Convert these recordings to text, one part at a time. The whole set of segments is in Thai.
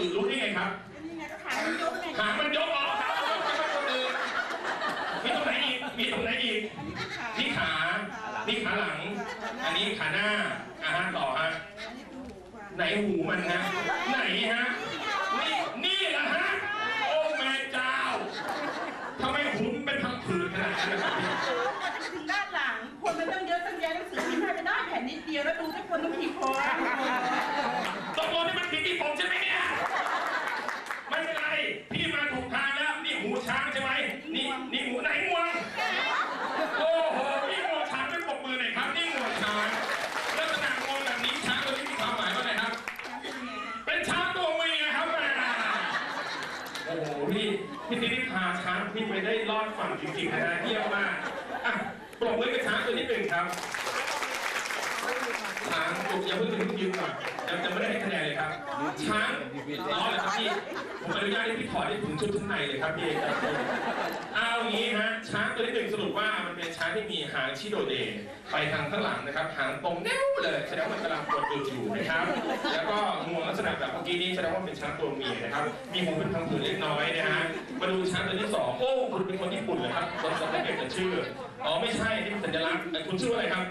คนอื่นรู้ได้ไงครับ นี่ไงก็ขายมันยกไงหางมันยกออกครับยกไปคนอื่นมีตรงไหนอีก มีตรงไหนอีก อันนี้ก็ขายนี่ขา นี่ขาหลัง อันนี้ขาหน้าอ่าฮะต่อฮะ อันนี้คือหูค่ะไหนหูมันนะไหนฮะ นี่นี่เหรอฮะ โอ้แม่เจ้าทำไมหูมันเป็นพังผืดขนาดนั้นนะครับมันจะถึงด้านหลัง คนมันต้องเยอะตั้งแยะหนังสือพิมพ์ให้ไปได้แผ่นนิดเดียวแล้วดูทุกคนต้องขี่คอตกลงนี่มันผิดที่ผมใช่ไหมเนี่ย ไม่เป็นไรพี่มาถูกทางแล้วนี่หูช้างใช่ไหมนี่นี่หูไหนงวงโอ้โหนี่งวงช้างเป็นปรบมือหน่อยครับนี่งวงช้างลักษณะงวงแบบนี้ช้างตัวนี้มีความหมายว่าไงครับ เป็นช้างตัวเมียครับแม่โอ้โหพี่พี่ติ๊กพาช้างพี่ไปได้รอดฝั่งจริงๆนะเยี่ยมมากอะปรบมือกับช้างตัวนี้หนึ่งครับช้างจุกอย่าเพิ่งถึงยืนก่อนยังจะไม่ได้ให้คะแนนเลยครับช้างรอนเลยครับพี่ ผมอนุญาตให้พี่ถอดได้ถึงชุดชั้นในเลยครับพี่ครับเอาอย่างนี้ฮะช้างตัวที่หนึ่งสรุปว่ามันเป็นช้างที่มีหางชิโดเดไปทางข้างหลังนะครับหางตรงแนวเลยแสดงว่ามันกำลังกดอยู่อยู่นะครับ แล้วก็งวงลักษณะแบบเมื่อกี้นี้แสดงว่าเป็นช้างตัวเมียนะครับ มีหูเป็นพังผืดเล็กน้อยนะฮะมาดูช้างตัวที่สองโอ้คุณเป็นคนญี่ปุ่นเหรอครับคนสังเกตแต่ชื่ออ๋อไม่ใช่นี่สัญลักษณ์แต่คุณชื่ออะไรครับ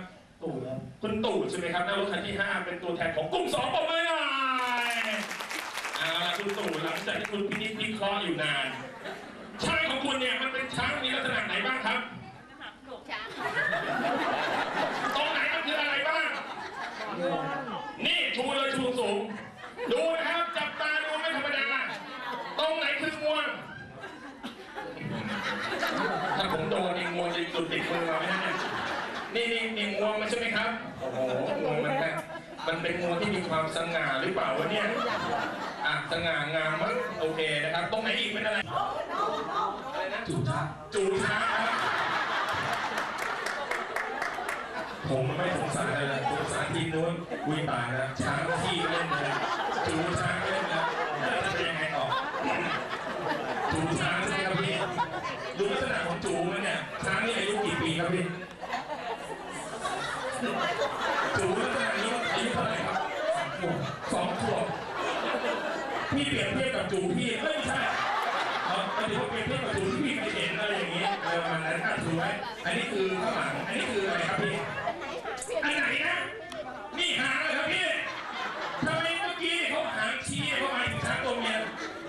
ตู่ครับคุณตู่ใช่ไหมครับนั่งรถคันที่5เป็นตัวแทนของกลุ่มสองปมือหน่อย คุณตู่หลังจากที่คุณพินิจพิเคราะห์อยู่นานช้างของคุณเนี่ยมันเป็นช้างมีลักษณะไหนบ้างครับตรงไหนมันคืออะไรบ้าง นี่ชูเลยชูสูง ดูนะครับจับตาดูไม่ธรรมดา ตรงไหนคืองวง ถ้าผมโดนนี่งวงจะจุดติดมือมาไมเนี่นี่นี่นี่งวงมันใช่ไหมครับ โอ้โหงวงมันนะมันเป็นงวงที่มีความสง่าหรือเปล่าวะเนี่ย สง่างามมั้งโอเคนะครับ ตรงไหนอีกเป็นอะไร อะไรนะจูช้างจูช้างผมไม่สงสารอะไรเลยสงสารทีมนู้นกุยตายนะช้างที่เล่นเลยจูช้างเล่นนะแล้วจะเป็นยังไงต่อจูช้างใช่ไหมครับพี่ดูลักษณะของจูมันเนี่ยช้างนี่อายุกี่ปีครับพี่ จูลักษณะนี้อายุเท่าไหร่ครับสองขวบ พี่เปรียบเทียบกับจูพี่เอ้ยไม่ใช่เออหมายถึงว่าเปรียบเทียบกับจูที่พี่เคยเห็นอะไรอย่างนี้เออประมาณนั้นถูกไหมอันนี้คือข้างหลังอันนี้คืออะไรครับพี่อันไหนนะนี่หางเลยครับพี่ทำไมเมื่อกี้เขาหางชี้เขาหมายถึงช้างตัวเมีย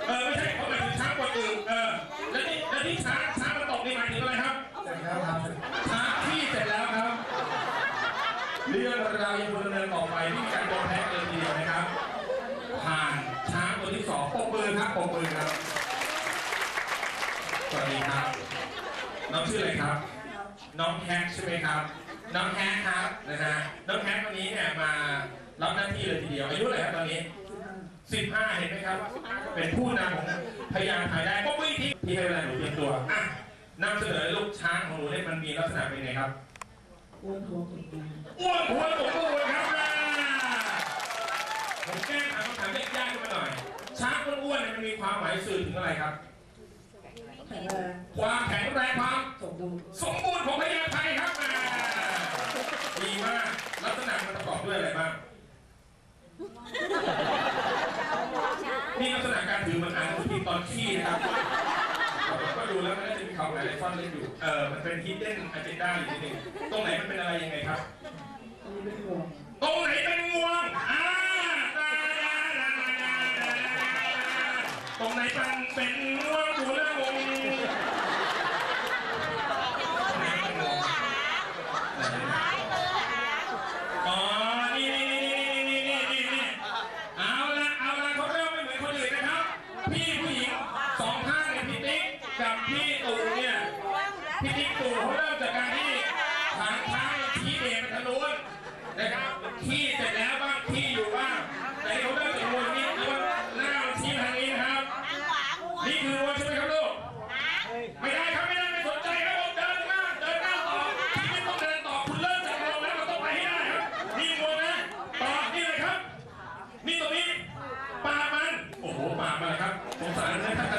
เออไม่ใช่เขาหมายถึงช้างตัวอื่นเออแล้วนี่แล้วที่ช้างช้างมันตกนี่หมายถึงอะไรครับช้างที่เสร็จแล้วครับ เรื่องราวยังคงดำเนินต่อไปที่มีการโดนแพ้เลยทีเดียวนะครับ ผ่านช้างตัวที่สองปกมือครับปกมือครับ สวัสดีครับ น้องชื่ออะไรครับ น้องแฮกใช่ไหมครับ น้องแฮกครับนะฮะน้องแฮกวันนี้เนี่ยมารับหน้าที่เลยทีเดียวอายุเท่าไหร่ครับตอนนี้15เห็นไหมครับ เป็นผู้นำของพยานภายได้ปกมืออีกทีพี่ให้เวลาหนูเตรียมตัวอะนำเสนอลูกช้างของหนูเนี่ยมันมีลักษณะเป็นไงครับอ้วนหัวสมบูรณ์ครับผมแก้ถามคำถามยากๆขึ้นมาหน่อย ช้างอ้วนๆเนี่ยมันมีความหมายสื่อถึงอะไรครับ แข็งแรงความแข็งแรงความสมบูรณ์สมบูรณ์ของพญาไทครับม่ดีมากลักษณะมันประกอบด้วยอะไรบ้างนี่ลักษณะการถือมันอ่านหนังสือพิมพ์ตอนขี้นะครับก็ดูแล้วมันน่าจะมีคำอะไรซ่อนเล่นอยู่เออมันเป็น hidden agenda อยู่นิดนึงตรงไหนมันเป็นอะไรยังไงครับอันนี้เป็นห่ว พี่ติ๊กตู่เขาเริ่มจากการที่หางท้ายชี้เดนทะลุนะครับขี่เสร็จแล้วบ้างขี่อยู่บ้างแต่เขาเริ่มจากมวยนี่แล้วหน้าชี้ทางนี้นะครับนี่คือมวยใช่ไหมครับลูกไม่ได้ครับไม่ได้ไม่สนใจครับผมเดินมาเดินหน้าต่อที่ไม่ต้องเดินต่อคุณเริ่มจากเราแล้วเราต้องไปให้ได้ครับมีมวยนะต่อนี่เลยครับ นี่ตรงนี้ป่ามันโอ้โหป่ามันครับสงสารนะครับ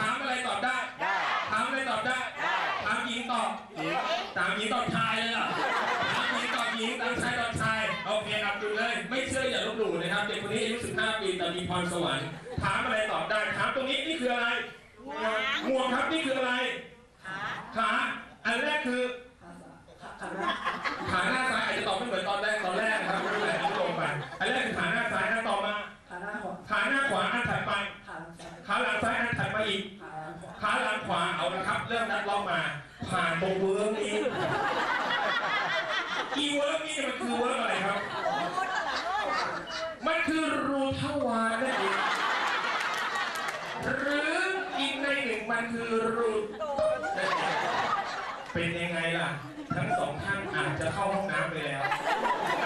ถามอะไรตอบได้ถามอะไรตอบได้ถามหญิงตอบหญิงถามหญิงตอบชายเลยล่ะถามหญิงตอบหญิงถามชายตอบชายโอเคครับดูเลย ไม่เชื่ออย่าลบหลู่นะครับเด็กคนนี้อายุ 15 ปีแต่มีพรสวรรค์ถามอะไรตอบได้ถามตรงนี้นี่คืออะไรห่วงครับนี่คืออะไรขาขาอันแรกคือขาหน้าซ้ายอาจจะตอบไม่เหมือนตอนแรกตอนแรกนะครับไม่เป็นไรลงไปอันแรกคือขาหน้า ผ่านตรงเวิร์กนี้อีเวิร์กนี่มันคือเวิร์กอะไรครับ มันคือรูทวารนั่นเองหรืออีกในหนึ่งมันคือรูนั่นเองเป็นยังไงล่ะ ทั้งสองท่านอาจจะเข้าห้องน้ำไปแล้ว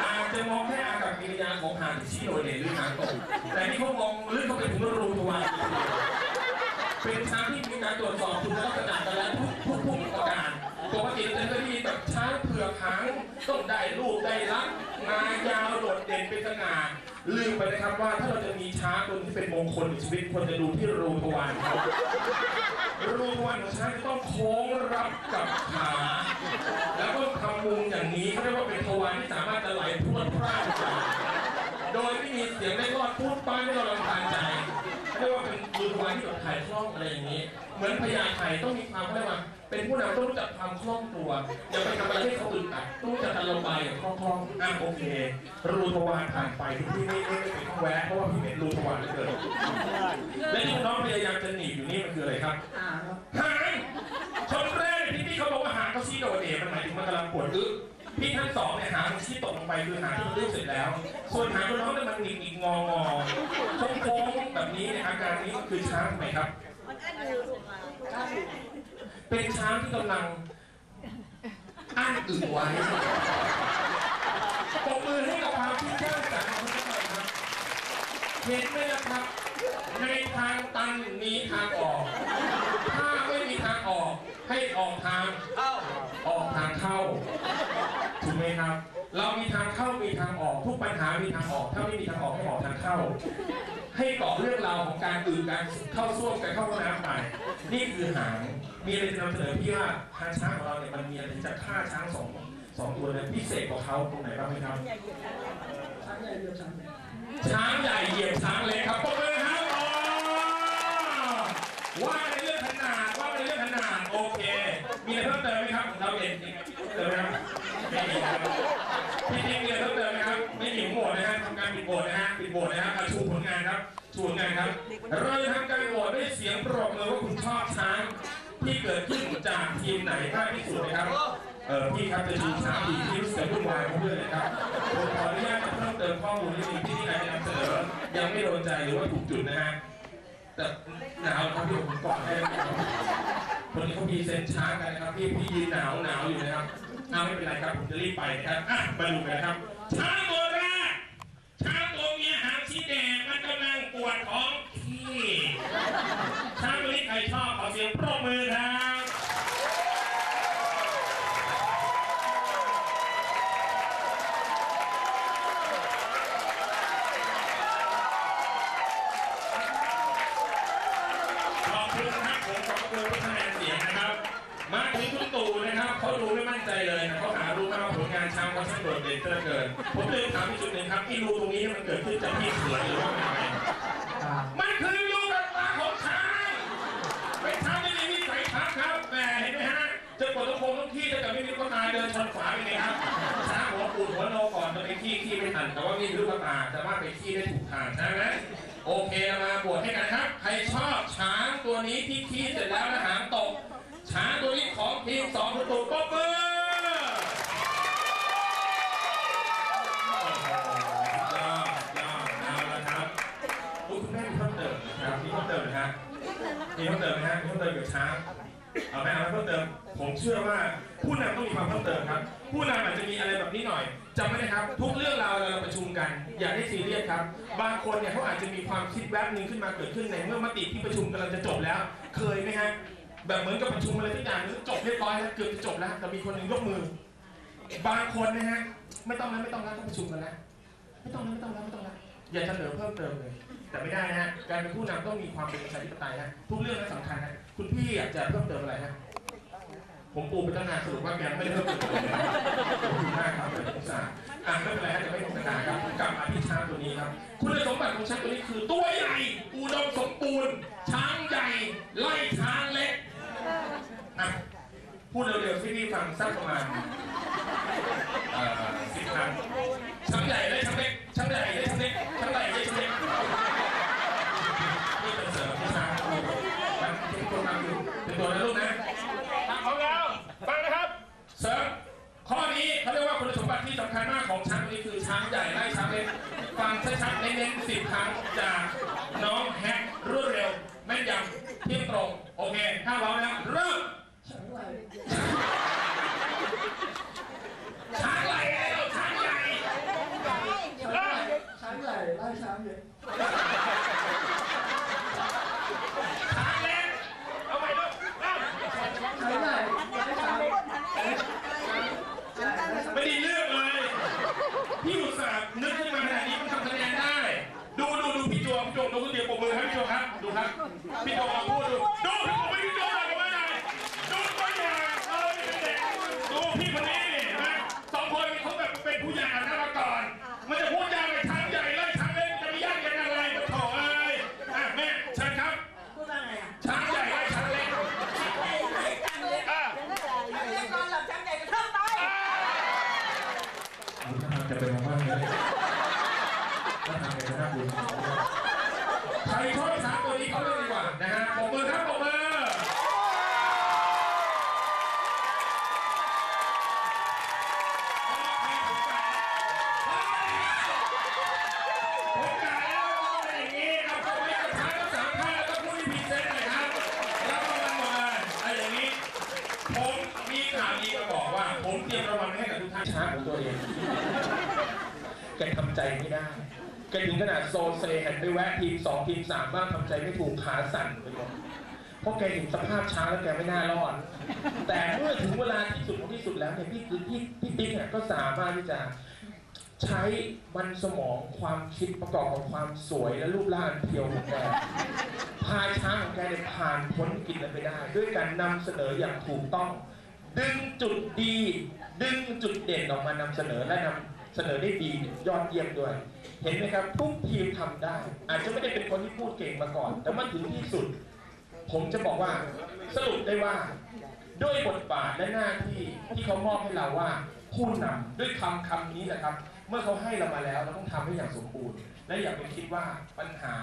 อาจจะมองแค่อากับกิริยาของหางที่ชี้โดดเด่นหรือหางตก แต่นี่เขามองลึกเข้าไปถึงรูทวารจริงๆเป็นช้างที่มีการตรวจสอบคุณลักษณะกันแล้วทุกทุกทุกประการ ปกติเราจะได้ยินแบบช้างเผือกหางต้องได้ลูกได้รักงายาวโดดเด่นเป็นสง่าลืมไปนะครับว่าถ้าเราจะมีช้างตัวที่เป็นมงคลในชีวิตควรจะดูที่รูทวารเขารูทวารของช้างจะต้องโค้งรับกับขาแล้วก็ทำมุมอย่างนี้เขาเรียกว่าเป็นทวารที่สามารถจะไหลพรวดพร่านโดยไม่มีเสียงได้รอดพูดป้านให้เราลำคาญใจเรียกว่าเป็นรูทวารที่แบบถ่ายคล่องอะไรอย่างนี้ เหมือนพญาไทต้องมีความเขาเรียกว่า เป็นผู้นำต้องรู้จักความคล่องตัว อย่าไปทำอะไรให้เขาอึดอัดต้องรู้จักการระบายอย่างคล่องๆอะโอเค รูทวารผ่านไปที่พี่ไม่ไม่ไม่เป็นต้องแวะเพราะว่าพี่เป็นรูทวารเหลือเกินและที่น้องพยายามจะหนีบอยู่นี่มันคืออะไรครับอ่าครับหางคนแรกที่พี่เขาบอกว่าหางเขาชี้โดดเด่นมันหมายถึงมันกำลังปวดอึพี่ทั้งสองเนี่ยหางมันชี้ตกลงไปคือหางที่มันลึกเสร็จแล้ว ส่วนหางของน้องเนี่ยมันหงิกหงิกงองอโค้งแบบนี้เนี่ยอาการนี้คือช้างไหมครับเเป็นช้างที่กำลังอ้างอึไว้ปรบมือให้กับความที่เจ้าจังของคุณหน่อยครับ เห็นไหมล่ะครับ ในทางตันมีทางออก ถ้าไม่มีทางออกให้ออกทางเข้าออกทางเข้า ถูกไหมครับ เรามีทางเข้ามีทางออกทุกปัญหามีทางออก ถ้าไม่มีทางออกให้ออกทางเข้า ให้เกาะเรื่องราวของการอื่นการเข้าส้วมการเข้าห้องน้ำไป นี่คือหาง มีอะไรจะนำเสนอพี่ว่าทางช้างของเราเนี่ยมันมีอะไรจะฆ่าช้างสองสองตัวเนี่ยพิเศษกว่าเขาตรงไหนบ้างไหมครับ ช้างใหญ่เหยียบช้างเล็กครับปรบมือครับว่าในเรื่องขนาดว่าในเรื่องขนาดโอเค มีอะไรเพิ่มเติมไหมครับเราเห็นเติมไหมครับไม่มีครับพี่ติ๊กมีอะไรเพิ่มเติมไหมครับ ไม่มีหมดนะฮะทำการปิดโหวตนะฮะปิดโหวตนะฮะอะชูผลงานครับ ชูผลงานครับ เราจะทำการโหวตด้วยเสียงปรบมือว่าคุณชอบช้างที่เกิดขึ้นจากทีมไหนมากที่สุดนะครับ เออพี่ครับจะดูช้างอีที่รู้สึกวุ่นวายเขาด้วยนะครับผมขออนุญาตเพิ่มเติมข้อมูลนิดนึงที่ที่อาจจะนำเสนอยังไม่โดนใจหรือว่าถูกจุดนะฮะแต่หนาวครับพี่ผมกอนให้ครับคนนี้เขามีเซนช้างกันนะครับพี่พี่ยืนหนาวหนาวอยู่นะครับอ้าไม่เป็นไรครับผมจะรีบไปนะครับอะมาดูกันนะครับช้างตัวแรกช้างตัวเมียหางสีแดงมันกำลังปวดท้องที่ช้างตัวนี้ใครชอบขอเสียง ปรบมือครับขอบคุณครับผมขอบคุณทุกคะแนนเสียงนะครับ มาถึงคุณตู่นะครับเขาดูไม่มั่นใจเลยนะเขาหารู้ไหมว่าผลงานช้างเขาช่างโดดเด่นเหลือเกิน ผมเลยถามอีกจุดหนึ่งครับที่รูตรงนี้มันเกิดขึ้นจากที่เขือนหรือว่าเป็นอะไรตามันคือรูกันตาของช้างเป็นช้างที่มีวิสัยทัศน์ครับแหมเห็นไหมฮะจะป วต้องคงต้องขี้จะกับไม่มีลูกตาเดินชนฝาเป็นไงครับช้างหัวปูดหัวโนก่อนจะไปขี้ขี้ไม่ทันแต่ว่ามีลูกตาสามารถไปขี้ได้ถูกทางใช่ไหมโอเคเรามาบวชให้กันครับ ใครชอบช้างตัวนี้ที่ขี้เสร็จแล้วนะหางตก ช้างตัวนี้ของทีมสองประตูป๊อบเบอร์โอ้โหยอดยอดเอาละครับอุ๊ยคุณแม่มีเพิ่มเติมนะครับมีเพิ่มเติมนะฮะมีเพิ่มเติมนะฮะมีเพิ่มเติมเกี่ยวกับช้างเอาไหมเอาไหมเพิ่มเติม ผมเชื่อว่าผู้นำต้องมีความเพิ่มเติมครับ ผู้นำอาจจะมีอะไรแบบนี้หน่อยจำไว้นะครับ ทุกเรื่องราวเราประชุมกัน อย่าได้ซีเรียสครับ บางคนเนี่ยเขาอาจจะมีความคิดแวบหนึ่งขึ้นมาเกิดขึ้นในเมื่อมติที่ประชุมกำลังจะจบแล้ว เคยไหมฮะแบบเหมือนกับประชุมอะไรทุกอย่างจบเรียบร้อยแล้วเกือบจะจบแล้วแต่มีคนหนึ่งยกมือ บางคนนะฮะไม่ต้องแล้วไม่ต้องแล้วต้องประชุมกันแล้วไม่ต้องแล้วไม่ต้องแล้วไม่ต้องแล้วอย่าเสนอเพิ่มเติมเลย แต่ไม่ได้นะฮะการเป็นผู้นำต้องมีความเป็นประชาธิปไตยฮะทุกเรื่องนั้นสำคัญฮะคุณพี่อยากจะเพิ่มเติมอะไรฮะ ผมปูไปตั้งนานสรุปว่าแกไม่ได้เพิ่มเติมเลยครับขอบคุณมากครับเป็นอุตส่าห์อะไม่เป็นไรจะไม่โฆษณาครับกลับมาที่ช้างตัวนี้ครับ คุณสมบัติของช้างตัวนี้คือตัวใหญ่อุดมสมบูรณ์ ช้างใหญ่ไล่ช้างเล็กนะพูดเร็วๆที่พี่ฟังสักประมาณ แกทำใจไม่ได้แกถึงขนาดโซเซหันไปแวะทีมสองทีมสามบ้างทำใจไม่ถูกขาสั่นไปหมดเพราะแกเห็นสภาพช้างแล้วแกไม่น่ารอด แต่เมื่อถึงเวลาที่สุดของที่สุดแล้วเนี่ยพี่พี่พี่พี่ติ๊กเนี่ยก็สามารถที่จะใช้มันสมองความคิดประกอบกับความสวยและรูปร่างเพียวของแกพาช้างของแกเนี่ยผ่านพ้นวิกฤตนั้นไปได้ ด้วยการนำเสนออย่างถูกต้อง ดึงจุดดี ดึงจุดเด่นออกมานำเสนอและนำเสนอได้ดียอดเยี่ยมด้วย เห็นไหมครับทุกทีมทำได้ อาจจะไม่ได้เป็นคนที่พูดเก่งมาก่อน แต่มาถึงที่สุด ผมจะบอกว่าสรุปได้ว่า ด้วยบทบาทและหน้าที่ที่เขามอบให้เราว่าผู้นำด้วยคำคำนี้นะครับ เมื่อเขาให้เรามาแล้วเราต้องทำให้อย่างสมบูรณ์ และอย่าไปคิดว่าปัญหา